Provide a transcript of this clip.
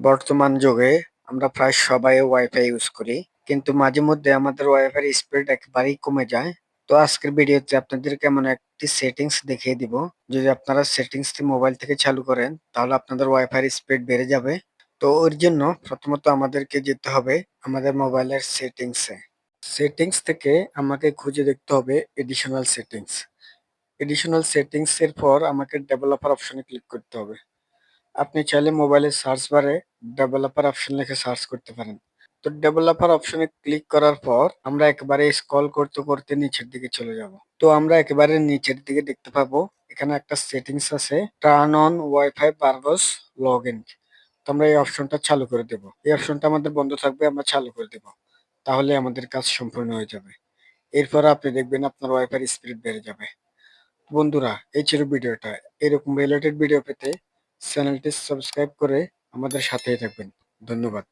বর্তমান যুগে আমরা প্রায় সবাই ওয়াইফাই ইউজ করি, কিন্তু মাঝে মধ্যে আমাদের ওয়াইফাই স্পিড একেবারেই কমে যায়। তো আজকের ভিডিওতে আপনাদেরকে এমন একটি সেটিংস দেখিয়ে দিব। যদি আপনারা সেটিংসটি মোবাইল থেকে চালু করেন, তাহলে আপনাদের ওয়াইফাই স্পিড বেড়ে যাবে। তো ওর জন্য প্রথমত আমাদেরকে যেতে হবে আমাদের মোবাইলের সেটিংসে সেটিংস থেকে আমাকে খুঁজে দেখতে হবে এডিশনাল সেটিংস এডিশনাল সেটিংস এর পর আমাকে ডেভেলপার অপশনে ক্লিক করতে হবে। আপনি চাইলে মোবাইলের সার্চ বারে ডেভেলপার অপশন লিখে সার্চ করতে পারেন। তো ডেভেলপার অপশনে ক্লিক করার পর আমরা একেবারে স্ক্রল করতে করতে নিচের দিকে চলে যাব। তো আমরা একেবারে নিচের দিকে দেখতে পাবো, এখানে একটা সেটিংস আছে turn on wifi purpose log in তো আমরা এই অপশনটা চালু করে দেব। এই অপশনটা আমাদের বন্ধ থাকবে, আমরা চালু করে দেব। তাহলে আমাদের কাজ সম্পূর্ণ হয়ে যাবে। এরপর আপনি দেখবেন আপনার ওয়াইফাই স্পিড বেড়ে যাবে। বন্ধুরা, এই ছিল ভিডিওটা। এরকম রিলেটেড ভিডিও পেতে চ্যানেলটি সাবস্ক্রাইব করে আমাদের সাথেই থাকবেন। ধন্যবাদ।